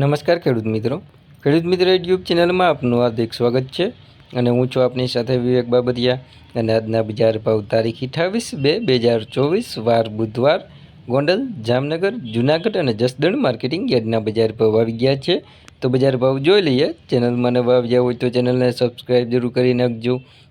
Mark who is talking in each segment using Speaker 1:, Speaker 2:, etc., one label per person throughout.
Speaker 1: નમસ્કાર ખેડૂત મિત્રો. ખેડૂત મિત્રો યુટ્યુબ ચેનલમાં આપનું હાર્દિક સ્વાગત છે અને હું છું આપની સાથે વિવેક બાબતિયા અને આજના બજાર ભાવ તારીખ અઠાવીસ બે બે હજાર ચોવીસ વાર બુધવાર ગોંડલ, જામનગર, જુનાગઢ અને જસદણ માર્કેટિંગ યાર્ડના બજાર ભાવ આવી ગયા છે. તો બજાર ભાવ જોઈ લઈએ. ચેનલમાં નવા આવ્યા હોય તો ચેનલને સબસ્ક્રાઈબ જરૂર કરી નાખજો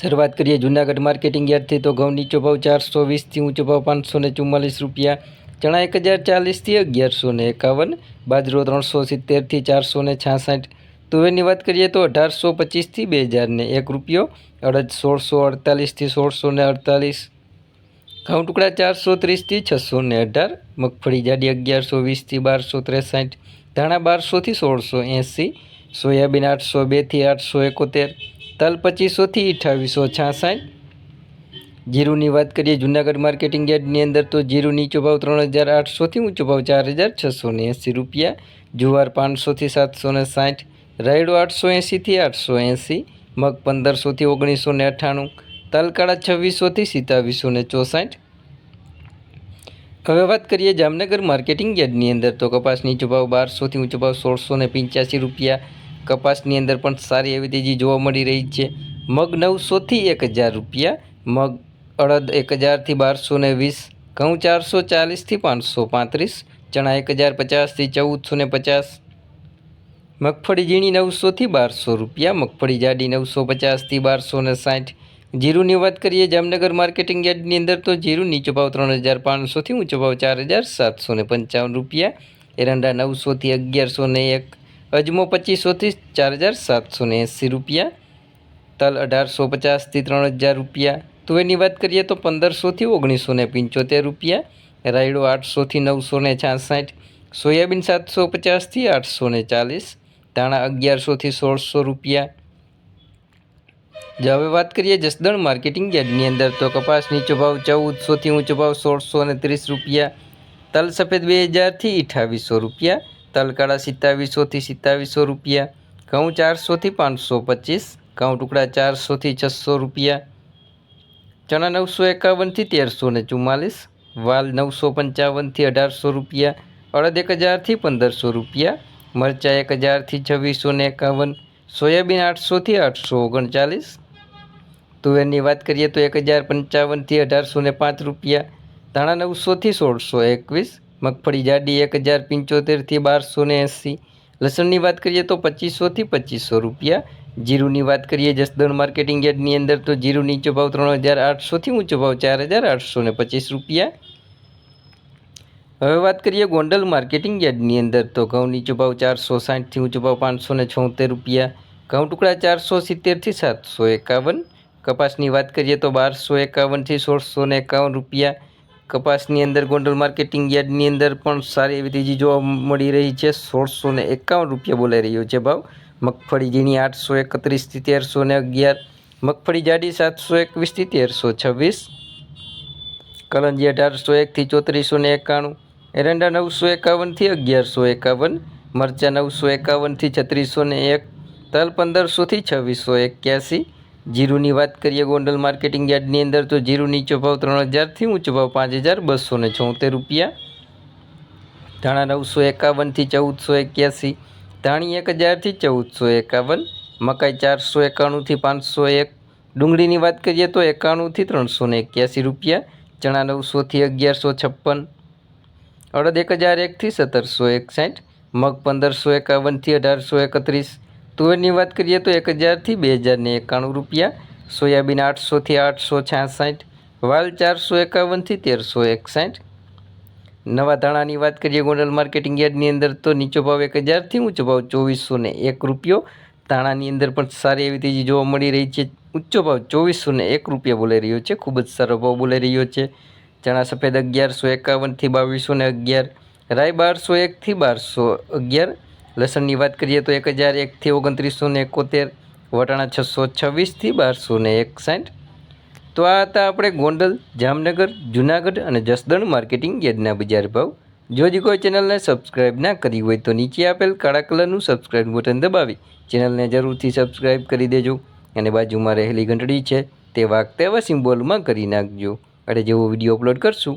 Speaker 1: શરૂઆત કરીએ જૂનાગઢ માર્કેટિંગ યાર્ડથી, તો ઘઉં નીચો ભાવ ચારસો વીસથી, ઊંચો ભાવ પાંચસો ને ચુમ્માલીસ રૂપિયા, ચણા એક હજાર ચાલીસથી અગિયારસો ને એકાવન, બાજરો ત્રણસો સિત્તેરથી ચારસો ને છાસઠ. તુવેરની વાત કરીએ તો અઢારસો પચીસથી બે હજારને એક રૂપિયો, અડદ સોળસો અડતાલીસથી સોળસો ને અડતાલીસ. ઘઉં ટુકડા ચારસો ત્રીસથી છસો ને અઢાર, મગફળી જાડી અગિયારસો વીસથી બારસો ત્રેસાઠ, ધાણા બારસોથી સોળસો એંસી, સોયાબીન આઠસો બેથી આઠસો એકોતેર. તલ પચીસોથી અઠાવીસો છાસઠ. જીરુની વાત કરીએ જુનાગઢ માર્કેટિંગ યાર્ડની અંદર તો જીરું નીચો ભાવ ત્રણ હજાર આઠસોથી ઊંચો ભાવ ચાર હજાર છસો ને એંસી રૂપિયા. જુવાર પાંચસોથી સાતસો ને સાઠ. રાયડો આઠસો એંસીથી આઠસો એંસી મગ પંદરસોથી ઓગણીસો ને અઠ્ઠાણું. તલકાળા છવ્વીસોથી સિત્તાવીસો ને ચોસાઠ. હવે વાત કરીએ જામનગર માર્કેટિંગ યાર્ડની અંદર તો કપાસ નીચો ભાવ બારસોથી ઊંચો ભાવ સોળસો ને પંચ્યાસી રૂપિયા. કપાસની અંદર પણ સારી એવી તેજી જોવા મળી રહી છે. મગ નવસોથી એક હજાર રૂપિયા, મગ અડદ એક હજારથી બારસો ને વીસ, ઘઉં ચારસો ચાલીસથી પાંચસો પાંત્રીસ, ચણા એક હજાર પચાસથી ચૌદસો ને પચાસ, મગફળી ઝીણી નવસોથી બારસો રૂપિયા, મગફળી જાડી નવસો પચાસથી બારસો ને સાઠ. જીરુની વાત કરીએ જામનગર માર્કેટિંગ યાર્ડની અંદર તો જીરું નીચો ભાવ ત્રણ હજાર પાંચસોથી ઊંચો ભાવ ચાર હજાર સાતસો ને પંચાવન રૂપિયા, એરંડા નવસોથી અગિયારસો ને એક અજમો પચીસોથી ચાર હજાર સાતસો ને એંસી રૂપિયા. તલ અઢારસો પચાસથી ત્રણ હજાર રૂપિયા. તુવેરની વાત કરીએ તો પંદરસોથી ઓગણીસો ને પંચોતેર રૂપિયા. રાયડો આઠસોથી નવસો ને છાસઠ. સોયાબીન સાતસો પચાસથી આઠસો ને ચાલીસ. ધાણા અગિયારસોથી સોળસો રૂપિયા. જો હવે વાત કરીએ જસદણ માર્કેટિંગ યાર્ડની અંદર તો કપાસ નીચો ભાવ ચૌદસોથી ઊંચો ભાવ સોળસો ને ત્રીસ રૂપિયા. તલ સફેદ બે હજારથી અઠાવીસો રૂપિયા. તલ કાળા સિત્તાવીસોથી સિત્તાવીસો રૂપિયા, ઘઉં ચારસોથી પાંચસો પચીસ, ઘઉં ટુકડા ચારસોથી છસો રૂપિયા, ચણા નવસો એકાવનથી તેરસો ને ચુમ્માલીસ, વાલ નવસો પંચાવનથી અઢારસો રૂપિયા, અડદ એક હજારથી પંદરસો રૂપિયા, મરચાં એક હજારથી છવ્વીસો ને એકાવન, સોયાબીન આઠસોથી આઠસો ઓગણચાલીસ. તુવેરની વાત કરીએ તો એક હજાર પંચાવનથી અઢારસો ને પાંચ રૂપિયા, ધાણા નવસોથી સોળસો એકવીસ મગફળી જાડી એક હજાર પંચોતેરથી બારસો ને એંસી. લસણની વાત કરીએ તો પચીસોથી પચીસો રૂપિયા. જીરુની વાત કરીએ જસદણ માર્કેટિંગ યાર્ડની અંદર તો જીરું નીચો ભાવ ત્રણ હજાર આઠસોથી ઊંચો ભાવ ચાર હજાર આઠસો ને પચીસ રૂપિયા. હવે વાત કરીએ ગોંડલ માર્કેટિંગ યાર્ડની અંદર તો ઘઉં નીચો ભાવ ચારસો સાઠથી ઊંચો ભાવ પાંચસો ને છોતેર રૂપિયા. ઘઉં ટુકડા ચારસો સિત્તેરથી સાતસો એકાવન. કપાસની વાત કરીએ તો બારસો એકાવનથી સોળસો ને એકાવન રૂપિયા. કપાસની અંદર, ગોંડલ માર્કેટિંગ યાર્ડની અંદર પણ સારી એવી તેજી જોવા મળી રહી છે. સોળસો ને એકાવન રૂપિયા બોલાઈ રહ્યો છે ભાવ. મગફળી ઝીણી આઠસો એકત્રીસથી તેરસો ને અગિયાર. મગફળી જાડી સાતસો એકવીસથી તેરસો છવ્વીસ. કલંજી અઢારસો એકથી ચોત્રીસો ને એકાણું. એરંડા નવસો એકાવનથી અગિયારસો એકાવન. મરચાં નવસો એકાવનથી છત્રીસો ને એક. તલ પંદરસોથી છવ્વીસો એક્યાસી. જીરુની વાત કરીએ ગોંડલ માર્કેટિંગ યાર્ડની અંદર, તો જીરું નીચો ભાવ ત્રણ હજારથી ઊંચો ભાવ પાંચ હજાર બસો ને છોતેર રૂપિયા. ધાણા નવસો એકાવનથી ચૌદસો એક્યાસી, ધાણી એક હજારથી ચૌદસો એકાવન, મકાઈ ચારસો એકાણુંથી પાંચસો એક, ડુંગળીની વાત કરીએ તો એકાણુંથી ત્રણસો ને એક્યાસી રૂપિયા, ચણા નવસોથી અગિયારસો છપ્પન, અડદ એક હજાર એકથી સત્તરસો એકસાઠ, મગ પંદરસો એકાવનથી અઢારસો એકત્રીસ તુવેરની વાત કરીએ તો એક હજારથી બે હજારને એકાણું રૂપિયા, સોયાબીન આઠસોથી આઠસો છાસઠ, વાલ ચારસો એકાવનથી તેરસો એકસાઠ. નવા ધાણાની વાત કરીએ ગોંડલ માર્કેટિંગ યાર્ડની અંદર તો નીચો ભાવ એક હજારથી ઊંચો ભાવ ચોવીસો ને એક રૂપિયો. ધાણાની અંદર પણ સારી એવી તેજી જોવા મળી રહી છે. ઊંચો ભાવ ચોવીસો ને એક રૂપિયા બોલાઈ રહ્યો છે. ખૂબ જ સારો ભાવ બોલાઈ રહ્યો છે. ચણા સફેદ અગિયારસો એકાવનથી બાવીસો ને અગિયાર રાય બારસો એકથી બારસો અગિયાર લસણની વાત કરીએ તો એક હજાર એકથી ઓગણત્રીસો ને એકોતેર, વટાણા છસો છવ્વીસથી બારસો ને એકસાઠ. તો આ હતા આપણે ગોંડલ, જામનગર, જુનાગઢ અને જસદણ માર્કેટિંગ યાર્ડના બજાર ભાવ. જો હજી કોઈ ચેનલને સબસ્ક્રાઇબ ના કરી હોય તો નીચે આપેલ કાળા કલરનું સબસ્ક્રાઇબ બટન દબાવી ચેનલને જરૂરથી સબસ્ક્રાઇબ કરી દેજો અને બાજુમાં રહેલી ઘંટડી છે તે વાગતા તેવા સિમ્બોલમાં કરી નાખજો. અને જેવો વીડિયો અપલોડ કરશું